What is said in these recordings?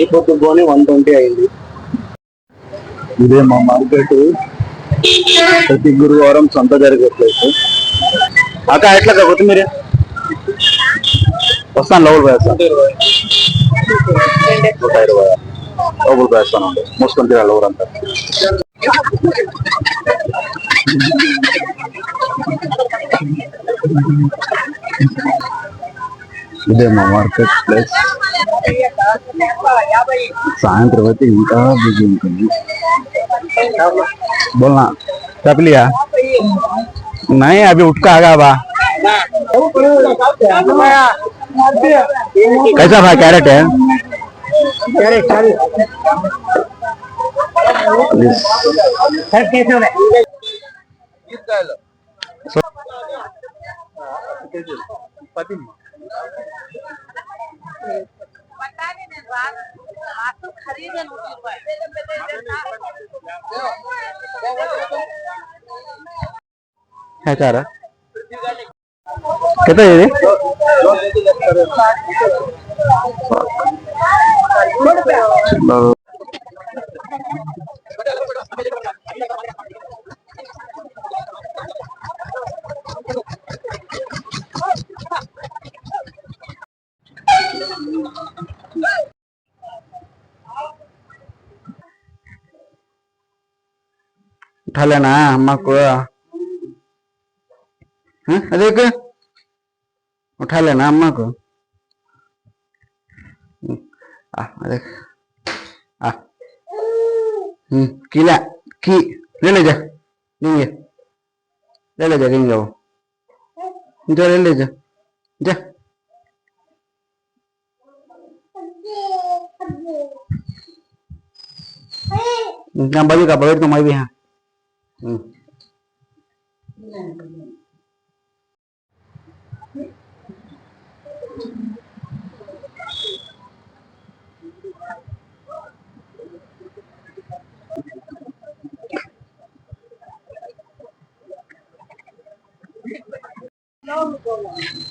ఈ one twenty అయింది. ఇదే మా మార్కెట్. ప్రతి గురువారం సంత జరిగే ప్లేస్ అక్క ఎట్లా కొత్తిమీర? వస్తాను లోపల వేస్తాను నూట ఇరవై. లోపల వేస్తాను మూసుకొని తిరాలి ఊరంతా. ఇదే మా మార్కెట్ ప్లేస్ సాయంత్రం అయితే ఇంకా బిజీ ఉంటుంది बोलना क्या लिया नहीं अभी उठ का आगा बा कैसा भाई कैरेट है बताने చీర నూట ఇరవై ఎంత ఇది? को हम्म, आ अरे आ हम्म किला की ले ले जा लेंगे ले ले जा लेंगे वो जा ले ले जा जा ना बाजू का बगैर कमाई भी हाँ ừ. No, no.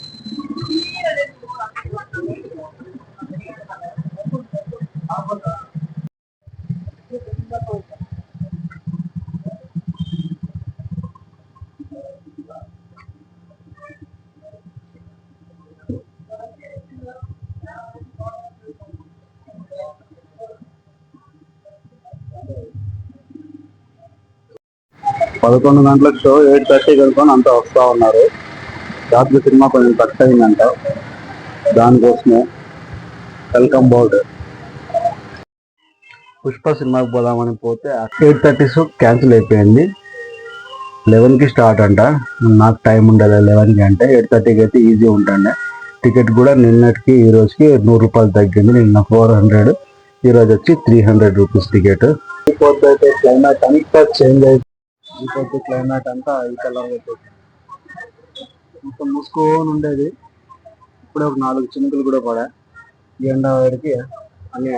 పదకొండు గంటలకు షో ఎయిట్ థర్టీ కనుకొని అంతా వస్తూ ఉన్నారు. రాత్రి సినిమా కొంచెం కట్ అయిందంట. దానికోసమే వెల్కమ్ బోర్డ్. పుష్ప సినిమాకి పోదామని పోతే ఎయిట్ థర్టీ షో క్యాన్సిల్ అయిపోయింది. లెవెన్కి స్టార్ట్ అంట. నాకు టైం ఉండాలి లెవెన్కి అంటే ఎయిట్ థర్టీకి అయితే ఈజీ ఉంటుండే. టికెట్ కూడా నిన్నటికి ఈ రోజుకి నూరు రూపాయలు తగ్గింది. నిన్న ఫోర్ హండ్రెడ్ ఈరోజు వచ్చి త్రీ హండ్రెడ్ రూపీస్ టికెట్. అయితే క్లైమేట్ అంతా చేంజ్ అయిపోయింది ఇంకొక క్లైమేట్ అంతా ఈ కలర్ అయిపోయింది మొత్తం మూసుకొని ఉండేది. ఇప్పుడే ఒక నాలుగు చినుకులు కూడా పడా ఈ ఎండ వేడికి అన్ని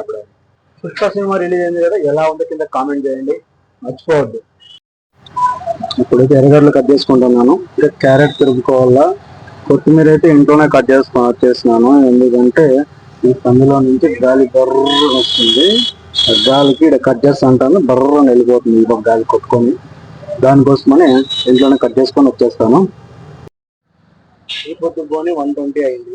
అప్పుడే. పుష్ప సినిమా రిలీజ్ అయింది కదా ఎలా ఉందో కింద కామెంట్ చేయండి. మర్చిపోవద్దు. ఇప్పుడైతే ఎర్రగడ్డలు కట్ చేసుకుంటున్నాను. ఇంకా క్యారెట్ తిరుపుకోవాలా కొత్తిమీర అయితే ఇంట్లోనే కట్ చేసుకో చేస్తున్నాను. ఎందుకంటే ఈ పందులో నుంచి గాలి బర్ర వస్తుంది. గాలికి ఇక్కడ కట్ చేస్తా ఉంటాను. బర్ర వెళ్ళిపోతుంది ఈ పక్క గాలి కొట్టుకొని. దానికోసమనే ఇంట్లోనే కట్ చేసుకొని వచ్చేస్తాను. ఈ పొద్దు పోనీ వన్ ట్వంటీ అయింది.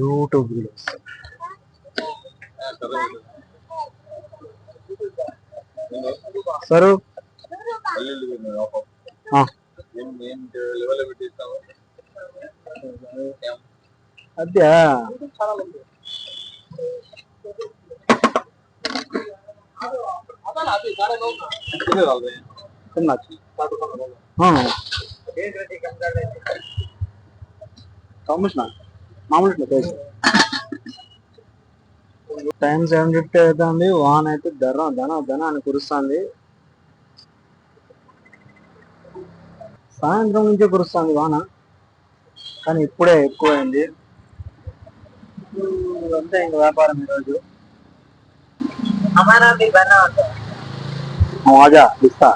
యూట్యూబ్ సరు అదే. కమిషన్ మామూలు టైం సెవెన్ ఫిఫ్టీ అవుతుంది. వాన్ అయితే ధర ధన ధన అని కురుస్తుంది. సాయంత్రం నుంచే కురుస్తుంది వాన. కానీ ఇప్పుడే ఎక్కువైంది. అంతే ఇంక వ్యాపారం ఈరోజు. మజా ఇస్తా.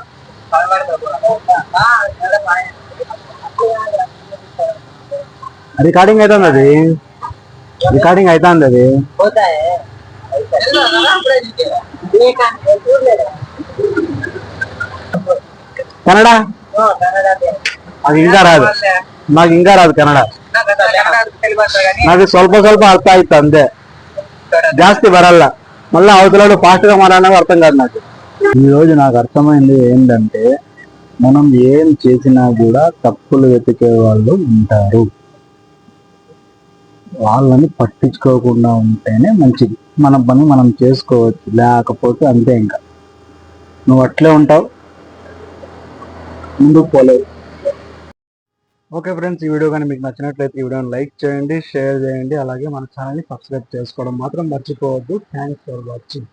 రికార్డింగ్ అవుతుంది అది. రికార్డింగ్ అవుతుంది అది. కన్నడ? నాకు ఇంకా రాదు. నాకు ఇంకా రాదు కన్నడ. నాకు స్వల్ప స్వల్ప అర్థం అవుతుంది అంతే. జాస్తి బరల్ల మళ్ళీ అవతల ఫాస్ట్గా మాట్లాడినా అర్థం కాదు నాకు. ఈ రోజు నాకు అర్థమైంది ఏంటంటే మనం ఏం చేసినా కూడా తప్పులు వెతికే వాళ్ళు ఉంటారు. వాళ్ళని పట్టించుకోకుండా ఉంటేనే మంచిది. మన పని మనం చేసుకోవచ్చు లేకపోతే అంతే ఇంకా. నువ్వు అట్లే ఉంటావు ముందుకు పోలేదు ఓకే ఫ్రెండ్స్ ఈ వీడియో కానీ మీకు నచ్చినట్లయితే ఈ వీడియోని లైక్ చేయండి షేర్ చేయండి అలాగే మన ఛానల్ని సబ్స్క్రైబ్ చేసుకోవడం మాత్రం మర్చిపోవద్దు. Thanks for watching